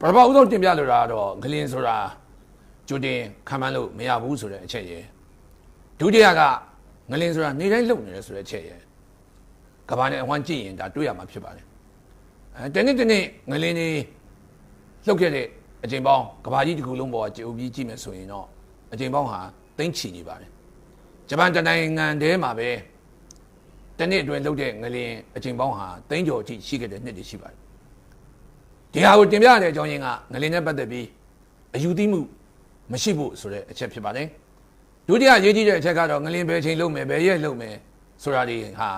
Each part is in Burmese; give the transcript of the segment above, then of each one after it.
ပထမဦးဆုံးတင်ပြလိုတာကတော့ငလင်ဆိုတာကြိုတင်ခံမှန်းလို့မရဘူးဆိုတဲ့အချက်ရယ်ဒုတိယကငလင်ဆိုတာနေတိုင်းလုံနေတယ်ဆိုတဲ့အချက်ရယ်ကဘာနဲ့အဝမ်းကြည့်ရင်ဒါတွေ့ရမှာဖြစ်ပါတယ်အဲတနေ့တနေ့ငလင်နေလှုပ်ခဲ့တဲ့အချိန်ပေါင်းကဘာကြီးတစ်ခုလုံးပေါ်ကကြိုပြီးကြည့်မယ်ဆိုရင်တော့အချိန်ပေါင်းဟာသိမ့်ချီနေပါတယ်ဂျပန်တနိုင်ငံတည်းမှာပဲတနေ့အတွင်းလှုပ်တဲ့ငလင်အချိန်ပေါင်းဟာသိမ့်ကျော်ကြည့်ရှိခဲ့တဲ့နှစ်တွေရှိပါတယ် ဒီဟာကိုတင်ပြရတဲ့အကြောင်းရင်းကငလင်နဲ့ပတ်သက်ပြီးအယူသီးမှုမရှိဖို့ဆိုတဲ့အချက်ဖြစ်ပါတယ်ဒုတိယရေးကြည့်တဲ့အချက်ကတော့ငလင်ဘယ်ချိန်လုံးမယ်ဘယ်ရက်လုံးမယ်ဆိုတာတွေဟာ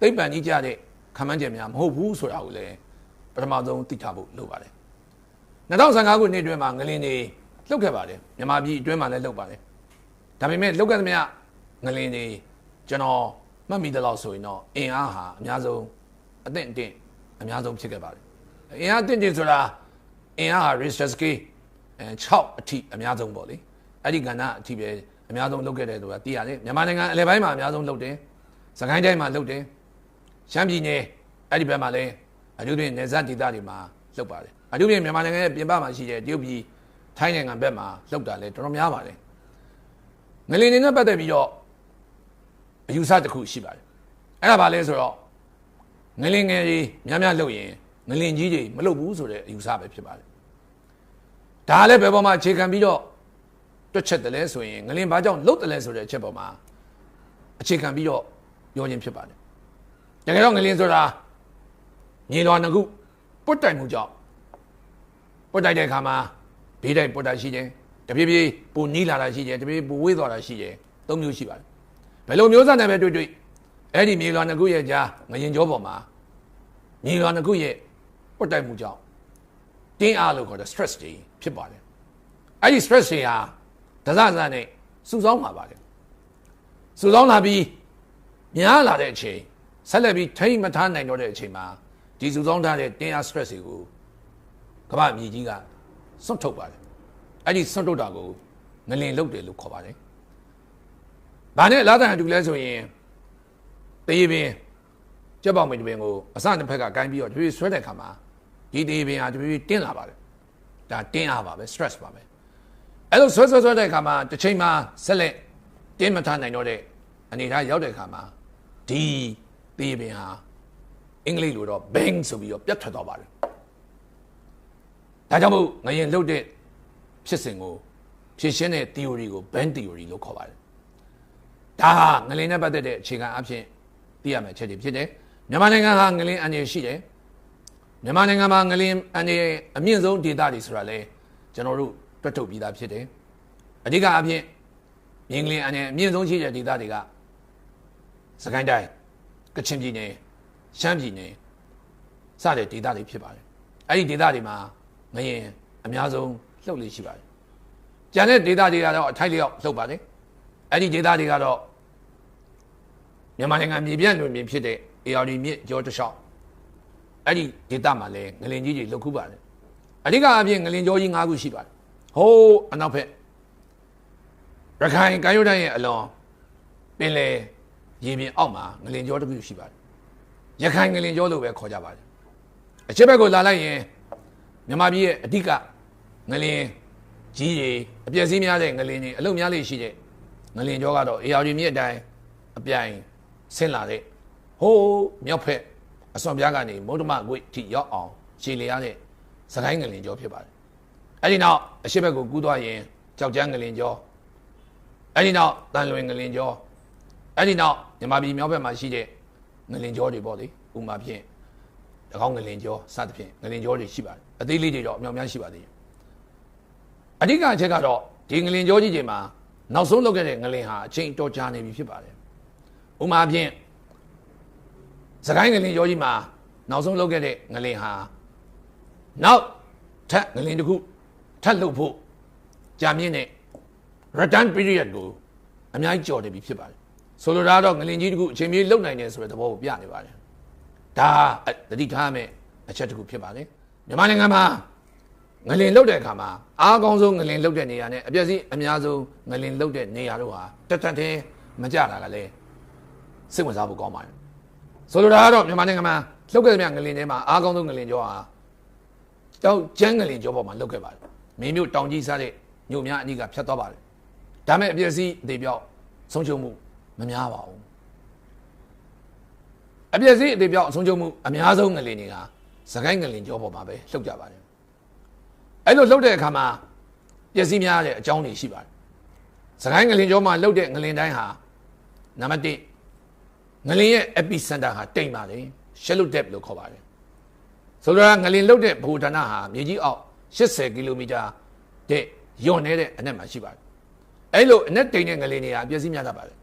သိပ္ပံကြီးကြတဲ့ခံမှန်းချက်များမဟုတ်ဘူးဆိုတာကိုလည်းပထမဆုံးသိထားဖို့လိုပါတယ်2015ခုနှစ်အတွင်းမှာငလင်တွေလှုပ်ခဲ့ပါတယ်မြန်မာပြည်အတွင်းမှာလည်းလှုပ်ပါတယ်ဒါပေမဲ့လှုပ်ခဲ့သမျှငလင်တွေကျွန်တော်မှတ်မိသလောက်ဆိုရင်တော့အင်အားဟာအများဆုံးအသင့်အတင့်အများဆုံးဖြစ်ခဲ့ပါတယ် အင်အားတင့်တယ်ဆိုတာအင်အားဟာ Richter scale အဲ6အထိအများဆုံးပေါ့လေအဲ့ဒီကဏ္ဍအထိပဲအများဆုံးလုပ်ခဲ့တယ်ဆိုတာသိရတယ်မြန်မာနိုင်ငံအလယ်ပိုင်းမှာအများဆုံးလုပ်တယ်စကိုင်းတိုင်းမှာလုပ်တယ်ရှမ်းပြည်နယ်အဲ့ဒီဘက်မှာလည်းအထူးသဖြင့်နေဇတ်ဒေသတွေမှာလုပ်ပါတယ်အထူးသဖြင့်မြန်မာနိုင်ငံရဲ့ပြင်ပမှာရှိတဲ့တရုတ်ပြည်ထိုင်းနိုင်ငံဘက်မှာလုပ်တာလည်းတော်တော်များပါတယ်ငလင်နေနဲ့ပတ်သက်ပြီးတော့အယူဆတစ်ခုရှိပါတယ်အဲ့ဒါဘာလဲဆိုတော့ငလင်ငယ်ကြီးများများလုပ်ရင် ငလင်ကြီးတွေမလုပ်ဘူးဆိုတဲ့အယူဆပဲဖြစ်ပါတယ်ဒါလည်းဘယ်ပေါ်မှာအခြေခံပြီးတော့တွက်ချက်တယ်လဲဆိုရင်ငလင်ဘာကြောင့်လုတ်တယ်လဲဆိုတဲ့အချက်ပေါ်မှာအခြေခံပြီးတော့ပြောခြင်းဖြစ်ပါတယ်တကယ်တော့ငလင်ဆိုတာမြေလွာနှစ်ခုပုတ်တိုင်မှုကြောင့်ပုတ်တိုက်တဲ့အခါမှာဘေးတိုက်ပုတ်တာရှိတယ်တပြေးပြေးပူနီးလာတာရှိတယ်တပြေးပူဝေးသွားတာရှိတယ်သုံးမျိုးရှိပါတယ်ဘယ်လိုမျိုးစားနဲ့ပဲတွေ့တွေ့အဲ့ဒီမြေလွာနှစ်ခုရဲ့ကြားငရင်ကြောပေါ်မှာမြေလွာနှစ်ခုရဲ့ ပုတ်တိုက်မှုကြောင့်တင်းအားလို့ခေါ်တဲ့ stress တွေဖြစ်ပါတယ်အဲ့ဒီ stress တွေဟာဒဇဇနဲ့စုဆောင်းလာပါတယ်စုဆောင်းလာပြီးများလာတဲ့အချိန်ဆက်လက်ပြီးထိမ့်မထားနိုင်တော့တဲ့အချိန်မှာဒီစုဆောင်းထားတဲ့တင်းအား stress တွေကိုကမ္ဘာမြေကြီးကစွန့်ထုတ်ပါတယ်အဲ့ဒီစွန့်ထုတ်တာကိုငလင်လုတ်တယ်လို့ခေါ်ပါတယ်။ဘာနဲ့လာတဲ့အတူလဲဆိုရင်တေးပင်ကြက်ပေါင်မင်းပင်ကိုအစတစ်ဖက်ကကိုင်းပြီးတော့တပြေးဆွဲတဲ့ခါမှာ ဒီတေးပင်ဟာတပြေးတင်းလာပါတယ်။ဒါတင်းအားပါပဲ stress ပါပဲ။အဲ့လိုဆွဲဆွဲဆွဲတဲ့ခါမှာတစ်ချိန်မှာဆက်လက်တင်းမထားနိုင်တော့တဲ့အနေအထားရောက်တဲ့ခါမှာဒီတေးပင်ဟာအင်္ဂလိပ်လိုတော့ bang ဆိုပြီးတော့ပြတ်ထွက်သွားပါတယ်။ဒါကြောင့်မို့ငရင်လှုပ်တဲ့ဖြစ်စဉ်ကိုဖြည့်ရှင်းတဲ့ theory ကို band theory လို့ခေါ်ပါတယ်။ဒါဟာငလင်းနဲ့ပတ်သက်တဲ့အခြေခံအဖြစ်သိရမယ့်ချက်တွေဖြစ်တယ်။မြန်မာနိုင်ငံဟာငလင်းအန်ရရှိတယ်။ မြန်မာနိုင်ငံမှာငလင်းအန်ရအမြင့်ဆုံးဒေသတွေဆိုတာလဲကျွန်တော်တို့တွက်ထုတ်ပြီးသားဖြစ်တယ်။အဓိကအဖြစ်မြင်းကလင်းအန်ရအမြင့်ဆုံးရှိတဲ့ဒေသတွေကစကိုင်းတိုင်းကချင်ပြည်နယ်ရှမ်းပြည်နယ်စတဲ့ဒေသတွေဖြစ်ပါတယ်။အဲ့ဒီဒေသတွေမှာငရင်အများဆုံးလှုပ်လေရှိပါတယ်။ကျန်တဲ့ဒေသတွေကတော့အထိုက်လျောက်လှုပ်ပါတယ်။အဲ့ဒီဒေသတွေကတော့မြန်မာနိုင်ငံမြေပြန့်လွင်ပြင်ဖြစ်တဲ့ ARD မြစ်ကြောတလျှောက် အဲ့ဒီဒေသမှာလည်းငလင်ကြီးတွေလှုပ်ခုပါတယ်။အဓိကအပြင်ငလင်ကြောကြီး၅ခုရှိပါတယ်။ဟိုးအနောက်ဘက်ရခိုင်ကမ်းရိုးတန်းရဲ့အလွန်ပင်လယ်ရေပြင်အောက်မှာငလင်ကြောတစ်ခုရှိပါတယ်။ရခိုင်ငလင်ကြောလို့ပဲခေါ်ကြပါတယ်။အချက်ဘက်ကိုလာလိုက်ရင်မြန်မာပြည်ရဲ့အဓိကငလင်ကြီးတွေအပြည့်စည်းများတဲ့ငလင်တွေအလုံများလေးရှိတဲ့ငလင်ကြောကတော့အေယာရီမြစ်အတိုင်းအပြိုင်ဆင်းလာတဲ့ဟိုးမြောက်ဖက် အစွန်ပြားကနေမုဒ္ဓမကွေ့ထိရောက်အောင်ခြေလျားတဲ့စကိုင်းငလင်ကြောဖြစ်ပါတယ်အဲ့ဒီနောက်အရှိဘက်ကိုကူးသွားရင်ကြောက်ကြမ်းငလင်ကြောအဲ့ဒီနောက်တန်လွင်ငလင်ကြောအဲ့ဒီနောက်မြန်မာပြည်မြောက်ဘက်မှာရှိတဲ့ငလင်ကြောတွေပေါ့လေဥမာဖြင့်တကောင်းငလင်ကြောစသဖြင့်ငလင်ကြောတွေရှိပါတယ်အသေးလေးတွေတော့အများများရှိပါသေးတယ်အဓိကအချက်ကတော့ဒီငလင်ကြောကြီးတွေမှာနောက်ဆုံးလုပ်ခဲ့တဲ့ငလင်ဟာအချိန်တော်ကြာနေပြီဖြစ်ပါတယ်ဥမာဖြင့် စကိုင်းငလင်ကြောကြီးမှာနောက်ဆုံးလုပ်ခဲ့တဲ့ငလင်ဟာနောက်ထပ်ငလင်တစ်ခုထပ်လုပ်ဖို့ကြာမြင့်တဲ့ return period ကိုအများကြီးကြော်နေပြီဖြစ်ပါတယ်ဆိုလိုတာကတော့ငလင်ကြီးတစ်ခုအချိန်မြေးလုံနိုင်တယ်ဆိုတဲ့သဘောကိုပြနေပါတယ်ဒါတတိထားမဲ့အချက်တစ်ခုဖြစ်ပါတယ်မြန်မာနိုင်ငံမှာငလင်လုတ်တဲ့အခါမှာအားကောင်းဆုံးငလင်လုတ်တဲ့နေရာနဲ့အပြည့်စည်းအများဆုံးငလင်လုတ်တဲ့နေရာတို့ဟာတက်တက်တဲမကြတာကလည်းစိတ်ဝင်စားဖို့ကောင်းပါတယ် ဆိုလိုတာကတော့မြန်မာနိုင်ငံမှာလုတ်ခဲ့တဲ့ငလင်ထဲမှာအားကောင်းဆုံးငလင်ကျော်ဟာတောက်ကျန်းငလင်ကျောပေါ်မှာလုတ်ခဲ့ပါတယ်မင်းမျိုးတောင်ကြီးစားတဲ့မြို့များအနီးကဖြတ်သွားပါတယ်ဒါမဲ့အပြည့်စည်းအသေးပြောက်ဆုံးရှုံးမှုမများပါဘူးအပြည့်စည်းအသေးပြောက်ဆုံးရှုံးမှုအများဆုံးငလင်တွေကစကိုင်းငလင်ကျောပေါ်မှာပဲလှုပ်ကြပါတယ်အဲ့လိုလှုပ်တဲ့အခါမှာပျက်စီးများတဲ့အကြောင်းတွေရှိပါတယ်စကိုင်းငလင်ကျောမှာလှုပ်တဲ့ငလင်တိုင်းဟာနံပါတ်1 ငလင်ရဲ့ epicenter ဟာတိမ်ပါတယ် shallow depth လို့ခေါ်ပါတယ်ဆိုတော့ငလင်လှုပ်တဲ့ဘူဌာနဟာမြေကြီးအောက်80ကီလိုမီတာတဲ့ယွန်နေတဲ့အနက်မှာရှိပါတယ်အဲ့လိုအနက်တိမ်တဲ့ငလင်တွေဟာပျက်စီးများတတ်ပါတယ်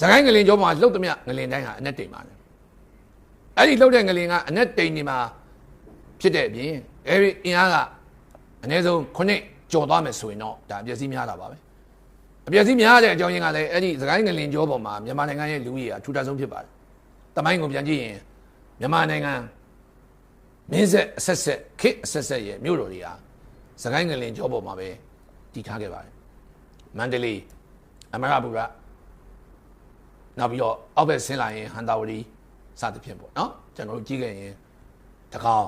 စကိုင်းငလင်ကျောမှာလှုပ်သမျှငလင်တိုင်းဟာအနက်တိမ်ပါတယ်အဲ့ဒီလှုပ်တဲ့ငလင်ကအနက်တိမ်နေမှာဖြစ်တဲ့အပြင်အဲ့ဒီအင်အားကအနည်းဆုံး9ကျော်သွားမယ်ဆိုရင်တော့ဒါအပျက်စီးများတာပါပဲ အပျက်စီးများတဲ့အကြောင်းရင်းကလည်းအဲ့ဒီစကိုင်းငလင်ကျောပေါ်မှာမြန်မာနိုင်ငံရဲ့လူကြီးကထူထပ်ဆုံးဖြစ်ပါတယ်တမိုင်းကိုပြန်ကြည့်ရင်မြန်မာနိုင်ငံမင်းဆက်အဆက်ဆက်ခေတ်အဆက်ဆက်ရဲ့မြို့တော်တွေဟာစကိုင်းငလင်ကျောပေါ်မှာပဲတည်ထားခဲ့ပါတယ်မန္တလေးအမရပူရနောက်ပြီးတော့အောက်ဘက်ဆင်းလာရင်ဟန်တာဝတီစသဖြင့်ပေါ့နော်ကျွန်တော်တို့ကြည့်ခဲ့ရင်တကောင်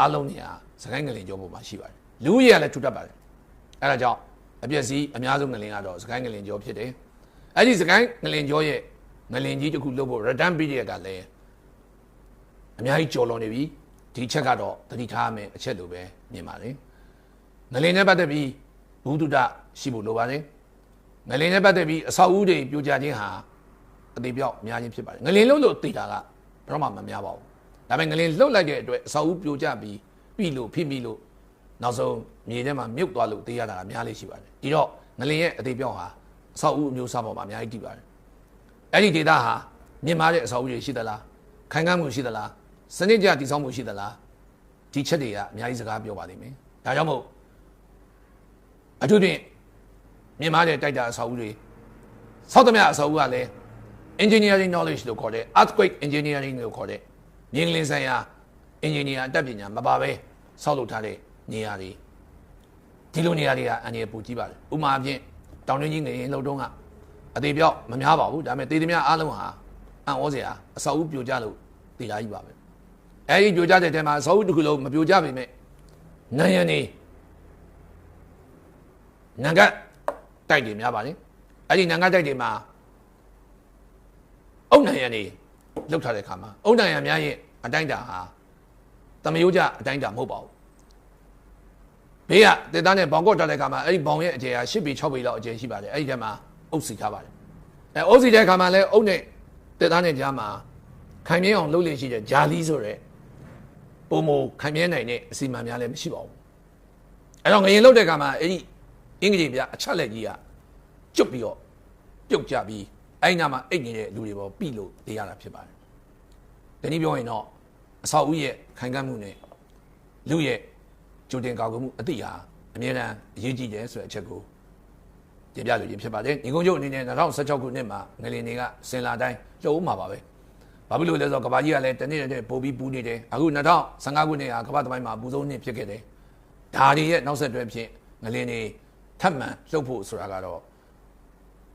အလုံးနေရာစကိုင်းငလင်ကျောပေါ်မှာရှိပါတယ်လူကြီးကလည်းထူထပ်ပါတယ်အဲဒါကြောင့် အပြည့်စည်းအများဆုံးငလင်ကတော့စကိုင်းငလင်ကျောဖြစ်တယ်အဲ့ဒီစကိုင်းငလင်ကျောရဲ့ငလင်ကြီးတစ်ခုလုပ်ဖို့ return period ကလည်းအများကြီးကြော်လွန်နေပြီဒီချက်ကတော့သတိထားမယ်အချက်လိုပဲမြင်ပါတယ်ငလင်နဲ့ပတ်သက်ပြီးဘုဒ္ဓတရှိဖို့လိုပါတယ်ငလင်နဲ့ပတ်သက်ပြီးအဆောက်အဦတွေပြိုကျခြင်းဟာအသေးပြောက်များခြင်းဖြစ်ပါတယ်ငလင်လုံးလို့သိတာကဘယ်တော့မှမများပါဘူးဒါပေမဲ့ငလင်လှုပ်လိုက်တဲ့အတွက်အဆောက်အဦပြိုကျပြီးပြီလို့ဖြစ်ပြီလို့ နောက်ဆုံးမြေထဲမှာမြုပ်သွားလို့သိရတာကများလေးရှိပါတယ်ဒီတော့ငလင်ရဲ့အသေးပြောက်ဟာအဆောက်အဦအမျိုးအစားပေါ်မှာအများကြီးတည်ပါတယ်အဲ့ဒီဒေတာဟာမြင့်မားတဲ့အဆောက်အဦတွေရှိသလားခိုင်ခံ့မှုရှိသလားစနစ်ကျတည်ဆောက်မှုရှိသလားဒီချက်တွေကအများကြီးစကားပြောပါလိမ့်မယ်ဒါကြောင့်မို့အထူးဖြင့်မြင်မာတဲ့တိုက်တာအဆောက်အဦတွေဆောက်သမျှအဆောက်အဦကလည်း engineering knowledge လို့ခေါ်တဲ့ earthquake engineering လို့ခေါ်တဲ့မြေငလင်ဆိုင်ရာ engineer အတတ်ပညာမပါပဲဆောက်လုပ်ထားတဲ့ နေရာတွေဒီလိုနေရာတွေကအန်ရပူကြည့်ပါလေဥမာအဖြစ်တောင်တွင်းကြီးငရင်လှုပ်တုံးကအသေးပြောက်မများပါဘူးဒါပေမဲ့တေးသမျှအားလုံးဟာအံ့ဩစရာအဆောက်အဦပြိုကျလို့တေးသားကြီးပါပဲအဲဒီပြိုကျတဲ့တဲမှာအဆောက်အဦတစ်ခုလုံးမပြိုကျပေမဲ့နိုင်ရနေနံကတ်တိုက်တွေများပါလေအဲ့ဒီနံကတ်တိုက်တွေမှာအုတ်နိုင်ရနေလောက်ထားတဲ့ခါမှာအုတ်နိုင်ရများရဲ့အတိုင်းတာဟာတမယိုးကြအတိုင်းတာမဟုတ်ပါဘူး ဘေးကတေသားနဲ့ဘောင်ကော့တက်တဲ့ခါမှာအဲ့ဒီဘောင်ရဲ့အကျယ်ဟာ၈ပေ6ပေလောက်အကျယ်ရှိပါတယ်အဲ့ဒီထဲမှာအုတ်စီထားပါတယ်အဲအုတ်စီတဲ့ခါမှာလည်းအုတ်နဲ့တေသားနဲ့ကြားမှာခိုင်မြဲအောင်လုပ်လို့ရှိတဲ့ဂျာလီဆိုတဲ့ပုံမခိုင်မြဲနိုင်တဲ့အစီအမံများလည်းမရှိပါဘူးအဲ့တော့ငရင်လုပ်တဲ့ခါမှာအဲ့ဒီအင်္ဂလိပ်ပြအချက်လက်ကြီးကကျွတ်ပြီးတော့ပြုတ်ကြပြီးအဲ့နာမှာအိတ်နေတဲ့လူတွေပေါ်ပြီလို့သိရတာဖြစ်ပါတယ်။ဒီနည်းပြောရင်တော့အဆောက်အဦရဲ့ခိုင်ခံ့မှုနဲ့လူရဲ့ ကြိုတင်ကောက်ကွယ်မှုအတိဟာအမြဲတမ်းအရေးကြီးတယ်ဆိုတဲ့အချက်ကိုတင်ပြလို့ရဖြစ်ပါတယ်။ညီကုန်းချုပ်အနေနဲ့2016ခုနှစ်မှာငလင်တွေကစင်လာတိုင်းလှုပ်မှာပါပဲ။ဘာဖြစ်လို့လဲဆိုတော့ကဘာကြီးကလည်းတနေ့တည်းပို့ပြီးပူနေတယ်။အခု2015ခုနှစ်ဟာကမ္ဘာသမိုင်းမှာအပူဆုံးနှစ်ဖြစ်ခဲ့တယ်။ဒါတွေရဲ့နောက်ဆက်တွဲဖြစ်ငလင်တွေထပ်မံလှုပ်ဖို့ဆိုတာကတော့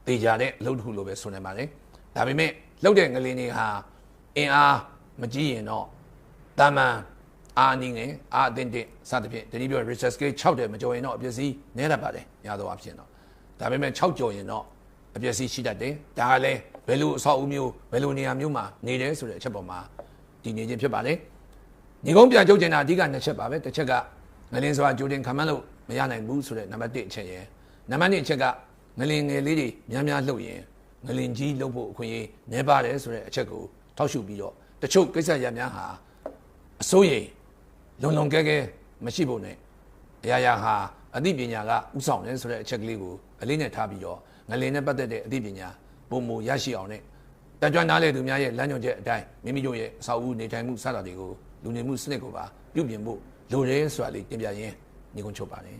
တေချာတဲ့အလုပ်တစ်ခုလိုပဲဆိုနေပါတယ်ဒါပေမဲ့လှုပ်တဲ့ငလင်းတွေဟာအင်အားမကြီးရင်တော့တာမန် အာနေငယ်အာအတင်းတင်းစသဖြင့်တတိပြော research scale 6တဲ့မကျော်ရင်တော့အပျက်စီးနည်းတတ်ပါတယ်များသောအားဖြင့်တော့ဒါပေမဲ့6ကျော်ရင်တော့အပျက်စီးရှိတတ်တယ်ဒါကလည်းဘယ်လိုအဆောက်အဦမျိုးဘယ်လိုနေရာမျိုးမှာနေတယ်ဆိုတဲ့အချက်ပေါ်မှာတည်နေခြင်းဖြစ်ပါတယ်ညီကုန်းပြန်ကြုတ်ကျင်တာအဓိကနှစ်ချက်ပါပဲတစ်ချက်ကငလင်းစွာကြိုတင်ခံမှန်းလို့မရနိုင်ဘူးဆိုတဲ့နံပါတ်1အချက်ရယ်နံပါတ်2အချက်ကငလင်ငယ်လေးတွေများများလှုပ်ရင်ငလင်ကြီးလှုပ်ဖို့အခွင့်အရေးနည်းပါတယ်ဆိုတဲ့အချက်ကိုထောက်ရှုပြီးတော့တချို့ကိစ္စရပ်များဟာအစိုးရ လုံလုံကဲကဲမရှိဖို့ ਨੇ အရာရာဟာအသိပညာကဥဆောင်တယ်ဆိုတဲ့အချက်ကလေးကိုအလေးနဲ့ထားပြီးတော့ငလင်နဲ့ပတ်သက်တဲ့အသိပညာပုံမူရရှိအောင်နဲ့တကြွနားလေသူများရဲ့လမ်းညွှန်ချက်အတိုင်းမိမိတို့ရဲ့အဆောက်အဦနေထိုင်မှုစတာတွေကိုလူနေမှုစနစ်ကိုပါပြုပြင်ဖို့လိုတယ်ဆိုတာလေးတင်ပြရင်းညီကုန်းချုပ်ပါတယ်